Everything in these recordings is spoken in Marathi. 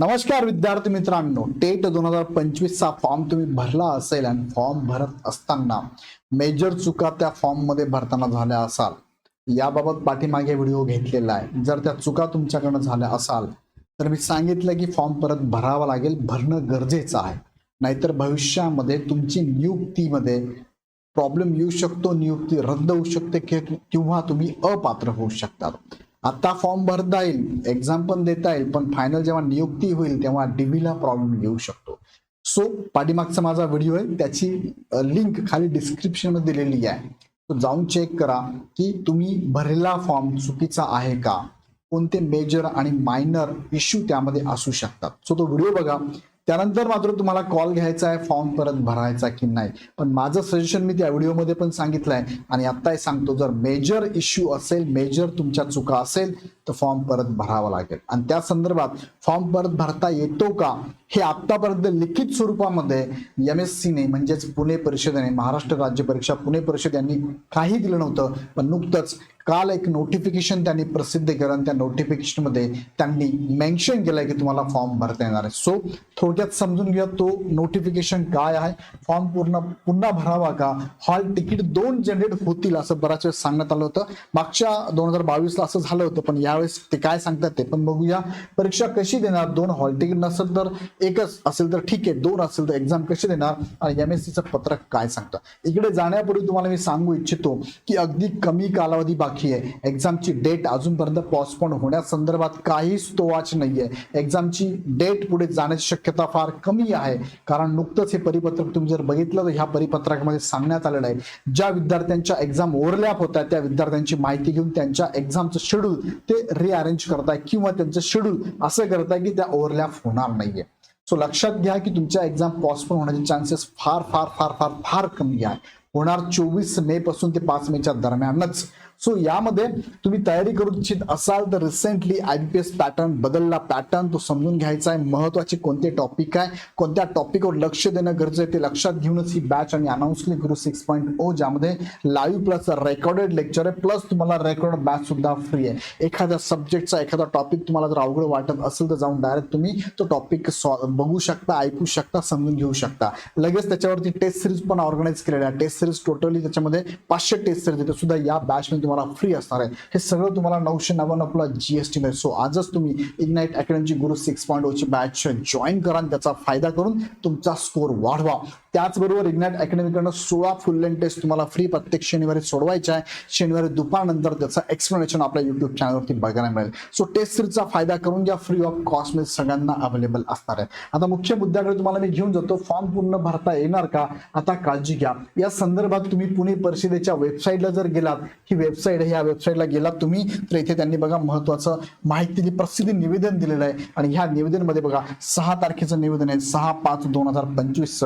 नमस्कार विद्यार्थी मित्रांनो टेट दोन हजार पंचवीसचा फॉर्म तुम्ही भरला असेल आणि फॉर्म भरत असताना मेजर चुका त्या फॉर्ममध्ये भरताना झाल्या असाल. याबाबत पाठीमागे व्हिडिओ घेतलेला आहे. जर त्या चुका तुमच्याकडनं झाल्या असाल तर मी सांगितलं की फॉर्म परत भरावा लागेल. भरणं गरजेचं आहे. नाहीतर भविष्यामध्ये तुमची नियुक्तीमध्ये प्रॉब्लेम येऊ शकतो नियुक्ती रद्द होऊ शकते किंवा तुम्ही अपात्र होऊ शकतात. आता फॉर्म भरता येईल एक्झाम पण देता येईल पण फायनल जेव्हा नियुक्ती होईल तेव्हा डीबीला प्रॉब्लेम येऊ शकतो. सो पाठीमागचा माझा व्हिडिओ आहे त्याची लिंक खाली डिस्क्रिप्शनमध्ये दिलेली आहे. तो जाऊन चेक करा की तुम्ही भरलेला फॉर्म चुकीचा आहे का? कोणते मेजर आणि मायनर इश्यू त्यामध्ये असू शकतात. सो तो व्हिडिओ बघा. त्यानंतर मात्र तुम्हाला कॉल घ्यायचा आहे फॉर्म परत भरायचा की नाही. पण माझं सजेशन मी त्या व्हिडिओमध्ये पण सांगितलं आहे आणि आत्ताही सांगतो जर मेजर इश्यू असेल मेजर तुमच्या चुका असेल तर फॉर्म परत भरावा लागेल. आणि त्या संदर्भात फॉर्म परत भरता येतो का? हे आत्तापर्यंत लिखित स्वरूपामध्ये एम एस सीने म्हणजेच पुणे परिषदेने महाराष्ट्र राज्य परीक्षा पुणे परिषद यांनी काही दिलं नव्हतं. पण नुकतंच काल एक नोटिफिकेशन त्यांनी प्रसिद्ध केलं आणि त्या नोटिफिकेशनमध्ये त्यांनी मेन्शन केलंय की तुम्हाला फॉर्म भरता येणार आहे. सो थोडक्यात समजून घ्या तो नोटिफिकेशन काय आहे? फॉर्म पूर्ण पुन्हा भरावा का? हॉल तिकीट दोन जनरेट होतील असं बराच वेळेस सांगण्यात आलं होतं. मागच्या दोन हजार बावीसला असं झालं होतं पण या त्यावेळेस ते काय सांगतात ते पण बघूया. परीक्षा कशी देणार? दोन हॉल तिकीट नसेल तर एकच असेल तर ठीक आहे. दोन असेल तर एक्झाम कशी देणार? आणि एम एस सीचं पत्रक काय सांगतं? इकडे जाण्यापूर्वी तुम्हाला मी सांगू इच्छितो की अगदी कमी कालावधी बाकी आहे. एक्झामची डेट अजूनपर्यंत पॉस्टपोन होण्यासंदर्भात काहीच तोवाच आहे एक्झामची डेट पुढे जाण्याची शक्यता फार कमी आहे. कारण नुकतंच हे परिपत्रक तुम्ही जर बघितलं तर ह्या परिपत्रकामध्ये सांगण्यात आलेलं आहे. ज्या विद्यार्थ्यांच्या एक्झाम ओव्हरलॅप होत्या त्या विद्यार्थ्यांची माहिती घेऊन त्यांच्या एक्झामचं शेड्यूल ते रिअरेंज करताय किंवा त्यांचं शेड्यूल असं करताय की त्या ओव्हरलॅप होणार नाहीये. सो लक्षात घ्या की तुमच्या एक्झाम पॉस्टपोन होण्याचे चान्सेस फार फार फार फार फार कमी आहे. होणार चोवीस मे पासून ते पाच मेच्या दरम्यानच. सो यामध्ये तुम्ही तयारी करू इच्छित असाल तर recently I B P S pattern बदलला. पॅटर्न तो समजून घ्यायचा आहे. महत्त्वाचे कोणते टॉपिक आहे? कोणत्या टॉपिकवर लक्ष देणं गरजेचं आहे ते लक्षात घेऊनच ही बॅच आणि अनाऊन्स केली गुरु सिक्स पॉईंट ओ ज्यामध्ये लाईव्ह प्लस रेकॉर्डेड लेक्चर आहे. प्लस तुम्हाला रेकॉर्ड बॅच सुद्धा फ्री आहे. एखाद्या सब्जेक्टचा एखादा टॉपिक तुम्हाला जर अवघड वाटत असेल तर जाऊन डायरेक्ट तुम्ही तो टॉपिक बघू शकता ऐकू शकता समजून घेऊ शकता. लगेच त्याच्यावरती टेस्ट सिरीज पण ऑर्गनाईज केलेल्या टेस्ट सिरीज टोटली त्याच्यामध्ये पाचशे टेस्ट सिरीज ते सुद्धा या बॅचमध्ये तुम्हाला फ्री असणार आहे. हे सगळं तुम्हाला नऊशे नव्याण्णव प्लस जीएसटी मध्ये. सो आजच तुम्ही इग्नाइट अकॅडमीची गुरु सिक्स पॉईंट ओची बॅच जॉईन करा आणि त्याचा फायदा करून तुमचा स्कोर वाढवा. त्याचबरोबर इग्नॅट अकॅडमीकडनं सोळा फुल लेन टेस्ट तुम्हाला फ्री प्रत्येक शनिवारी सोडवायचा आहे. शनिवारी दुपारनंतर त्याचं एक्सप्लेनेशन आपल्या युट्यूब चॅनलवरती बघायला मिळेल. सो टेस्ट सिरीजचा फायदा करून घ्या. फ्री ऑफ कॉस्टमध्ये सगळ्यांना अवेलेबल असणार आहे. आता मुख्य मुद्द्याकडे तुम्हाला मी घेऊन जातो. फॉर्म पूर्ण भरता येणार का? आता काळजी घ्या. या संदर्भात तुम्ही पुणे परिषदेच्या वेबसाईटला जर गेलात ही वेबसाईट आहे. या वेबसाईटला गेलात तुम्ही तर इथे त्यांनी बघा महत्वाचं माहिती प्रसिद्धी निवेदन दिलेलं आहे. आणि ह्या निवेदनमध्ये बघा सहा तारखेचं निवेदन आहे. सहा पाच दोन हजार पंचवीस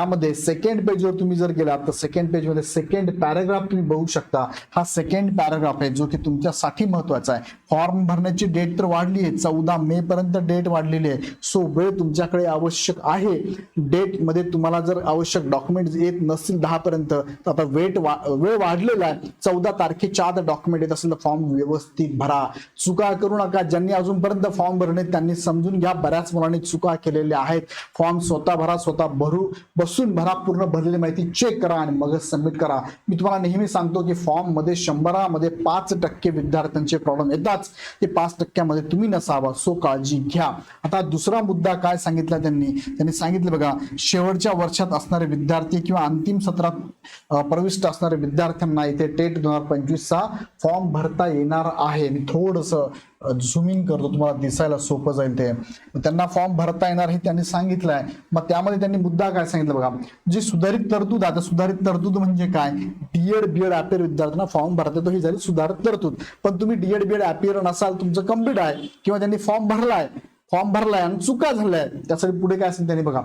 यामध्ये सेकंड पेजवर तुम्ही जर गेलात तर सेकंड पेजमध्ये सेकंड पॅराग्राफ तुम्ही बघू शकता. हा सेकंड पॅराग्राफ आहे जो की तुमच्यासाठी महत्त्वाचा आहे. फॉर्म भरण्याची डेट तर वाढली आहे चौदा मे पर्यंत डेट वाढलेली आहे. सो वेळ तुमच्याकडे आवश्यक आहे. डेटमध्ये तुम्हाला जर आवश्यक डॉक्युमेंट येत नसतील दहा पर्यंत तर आता वेट वेळ वाढलेला आहे. चौदा तारखेच्या आत डॉक्युमेंट येत असेल तर फॉर्म व्यवस्थित भरा. चुका करू नका. ज्यांनी अजूनपर्यंत फॉर्म भरणे त्यांनी समजून घ्या. बऱ्याच मुलांनी चुका केलेल्या आहेत. फॉर्म स्वतः भरा स्वतः भरू. बसून भरा पूर्ण भरलेली माहिती चेक करा आणि मगच सबमिट करा. मी तुम्हाला नेहमी सांगतो की फॉर्ममध्ये शंभरामध्ये पाच टक्के विद्यार्थ्यांचे प्रॉब्लेम येतात ते पाच टक्क्यामध्ये तुम्ही नसावा सो काळजी घ्या. आता दुसरा मुद्दा काय सांगितला त्यांनी? त्यांनी सांगितलं बघा शेवटच्या वर्षात असणारे विद्यार्थी किंवा अंतिम सत्रात प्रविष्ट असणारे विद्यार्थ्यांना इथे टेट दोन हजार पंचवीसचा फॉर्म भरता येणार आहे. मी थोडस झुमिंग करतो तुम्हाला दिसायला सोपं जाईल ते. त्यांना फॉर्म भरता येणार हे त्यांनी सांगितलं आहे मग त्यामध्ये त्यांनी मुद्दा काय सांगितलं बघा. जी सुधारित तरतूद आता सुधारित तरतूद म्हणजे काय? डीएड बीएड अपेर विद्यार्थ्यांना फॉर्म भरता येतो ही झाली सुधारित तरतूद. पण तुम्ही डीएड बीएड अपेर नसाल तुमचं कंप्लीट आहे. किंवा त्यांनी फॉर्म भरलाय फॉर्म भरलाय आणि चुका झाल्या आहेत त्यासाठी पुढे काय असेल त्यांनी बघा.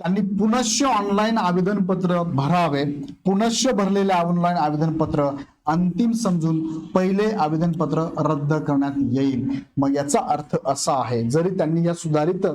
त्यांनी पुनश्च ऑनलाईन आवेदन पत्र भरावे. पुनश्च भरलेले ऑनलाईन आवेदन पत्र अंतिम समजून पहिले आवेदन पत्र रद्द करण्यात येईल. मग याचा अर्थ असा आहे जरी त्यांनी या सुधारित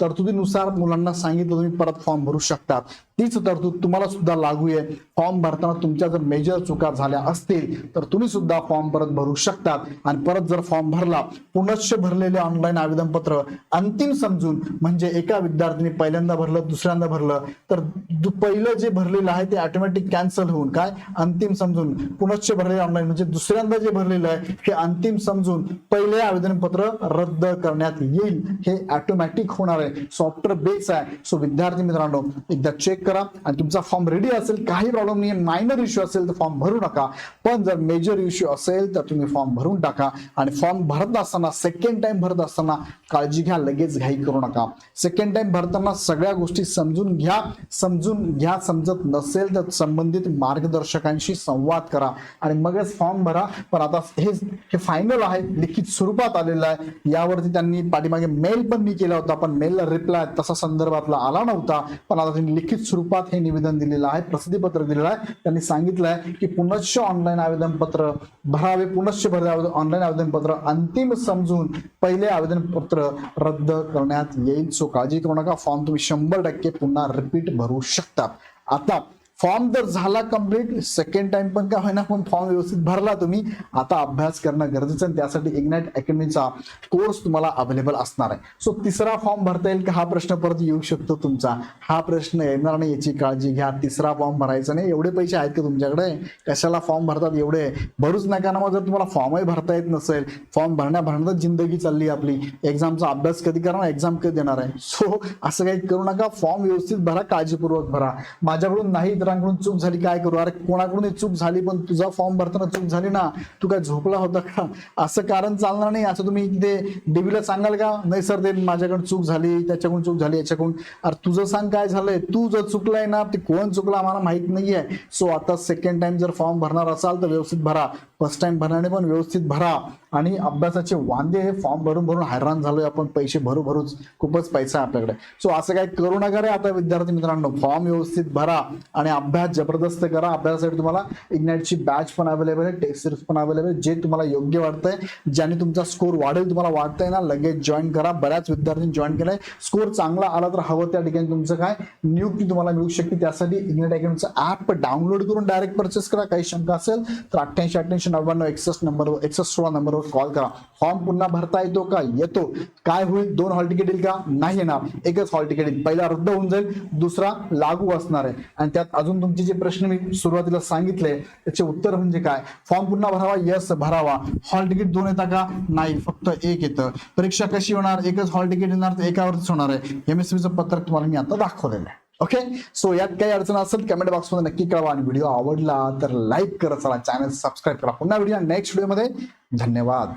तरतुदीनुसार मुलांना सांगितलं तुम्ही परत फॉर्म भरू शकतात. तीच तरतूद तुम्हाला सुद्धा लागू आहे फॉर्म भरताना तुमच्या जर मेजर चुका झाल्या असतील तर तुम्ही सुद्धा फॉर्म परत भरू शकतात. आणि परत जर फॉर्म भरला पुनश्च भरलेले ऑनलाईन आवेदनपत्र अंतिम समजून म्हणजे एका विद्यार्थ्यांनी पहिल्यांदा भरलं दुसऱ्यांदा भरलं तर दु- पहिलं जे भरलेलं आहे ते ऑटोमॅटिक कॅन्सल होऊन काय? अंतिम समजून पुनश्च भरलेले ऑनलाईन म्हणजे दुसऱ्यांदा जे भरलेलं आहे हे अंतिम समजून पहिले आवेदनपत्र रद्द करण्यात येईल. हे ऑटोमॅटिक होणार आहे. सॉफ्टवेअर बेस आहे. सो विद्यार्थी मित्रांनो एकदा चेक करा. आणि तुमचा फॉर्म रेडी असेल काही प्रॉब्लेम नाही मायनर इश्यू असेल तर फॉर्म भरू नका. पण जर मेजर इश्यू असेल तर तुम्ही फॉर्म भरून टाका. आणि फॉर्म भरत असताना सेकंड टाइम भरत असताना काळजी घ्या लगेच घाई करू नका. सेकंड टाइम भरताना सगळ्या गोष्टी समजून घ्या. समजून घ्या समजत नसेल तर संबंधित मार्गदर्शकांशी संवाद करा. आणि मगच फॉर्म भरा. पण आता हे हे फायनल आहे. लिखित स्वरूपात आलेलं आहे. यावरती त्यांनी पाठीमागे मेल पण मी केला होता. पण मेलला रिप्लाय तसा संदर्भातला आला नव्हता. पण आता त्यांनी लिखित स्वरूपात हे निवेदन दिलेलं आहे प्रसिद्धीपत्र दिलेलं आहे. त्यांनी सांगितलं आहे की पुनश्च ऑनलाईन आवेदन पत्र भरावे पुनश्च भरावे ऑनलाईन आवेदन पत्र अंतिम समजून पहिले आवेदन पत्र रद्द करण्यात येईल. सो काळजी करू नका फॉर्म तुम्ही शंभर टक्के पुन्हा रिपीट भरू शकता. आता फॉर्म जर झाला कंप्लीट सेकंड टाइम पण काय होईना पण फॉर्म व्यवस्थित भरला तुम्ही आता अभ्यास करणं गरजेचं आणि त्यासाठी इग्नाइट अकॅडमीचा कोर्स तुम्हाला अवेलेबल असणार आहे. सो तिसरा फॉर्म भरता येईल का हा प्रश्न परत येऊ शकतो तुमचा. हा प्रश्न येणार नाही याची काळजी घ्या. तिसरा फॉर्म भरायचा नाही. एवढे पैसे आहेत का तुमच्याकडे? कशाला फॉर्म भरतात एवढे? भरूच नका ना मग जर तुम्हाला फॉर्मही भरता येत नसेल. फॉर्म भरण्या भरण्यातच जिंदगी चालली आपली. एक्झामचा अभ्यास कधी करणार? एक्झाम कधी देणार आहे? सो असं काही करू नका. फॉर्म व्यवस्थित भरा काळजीपूर्वक भरा. माझ्याकडून नाही तर इतरांकडून चूक झाली काय करू? अरे कोणाकडून चूक झाली पण तुझा फॉर्म भरताना चूक झाली ना तू काय झोपला होता का? असं कारण चालणार नाही असं तुम्ही तिथे डीबीला सांगाल का? नाही सर ते माझ्याकडून चूक झाली त्याच्याकडून चूक झाली याच्याकडून. अरे तुझं सांग काय झालंय? तू जर चुकलाय ना ते कोण चुकला? आम्हाला माहीत नाहीये. सो आता सेकंड टाइम जर फॉर्म भरणार असाल तर व्यवस्थित भरा. फर्स्ट टाइम भराने पण व्यवस्थित भरा. आणि अभ्यासाचे वांदे हे फॉर्म भरून भरून हैराण झालोय आपण. पैसे भरू भरूच खूपच पैसा आहे आपल्याकडे. सो असं काय करू नका रे आता विद्यार्थी मित्रांनो. फॉर्म व्यवस्थित भरा आणि अभ्यास जबरदस्त करा. अभ्यासासाठी तुम्हाला इग्नाइटची बॅच पण अवेलेबल आहे टेक्स्ट सिरीज पण अवेलेबल आहे जे तुम्हाला योग्य वाटतंय ज्याने तुमचा स्कोर वाढेल तुम्हाला वाटतंय ना लगेच जॉईन करा. बऱ्याच विद्यार्थ्यांनी जॉईन केलंय. स्कोर चांगला आला तर हवं त्या ठिकाणी तुमचं काय? नियुक्ती तुम्हाला मिळू शकते. त्यासाठी इग्नेट अकॅडमीचं ऍप डाउनलोड करून डायरेक्ट परचेस करा. काही शंका असेल तर अठ्ठ्याऐंशी अठ्ठ्याऐंशी नव्याण्णव एकसष्ट नंबरवर एकसष्ट सोळा नंबरवर कॉल करा. फॉर्म पुन्हा भरता येतो का? येतो. काय होईल? दोन हॉल तिकीट येईल का? नाही येणार. एकच हॉल तिकीट येईल. पहिला रद्द होऊन जाईल दुसरा लागू असणार आहे. आणि त्यात अजून तुमचे जे प्रश्न मी सुरुवातीला सांगितले त्याचे उत्तर म्हणजे काय? फॉर्म पुन्हा भरावा यस भरावा. हॉल तिकीट दोन येता का? नाही. फक्त एक येतं. परीक्षा कशी होणार? एकच हॉल तिकीट येणार तर एकावरच होणार आहे. एमएससीचं पत्रक तुम्हाला मी आता दाखवलेलं आहे. ओके सो यात काही अडचण असेल कमेंट बॉक्समध्ये नक्की कळवा आणि व्हिडिओ आवडला तर लाईक करत चला. चॅनल सबस्क्राईब करा. पुन्हा व्हिडिओ नेक्स्ट व्हिडिओमध्ये धन्यवाद.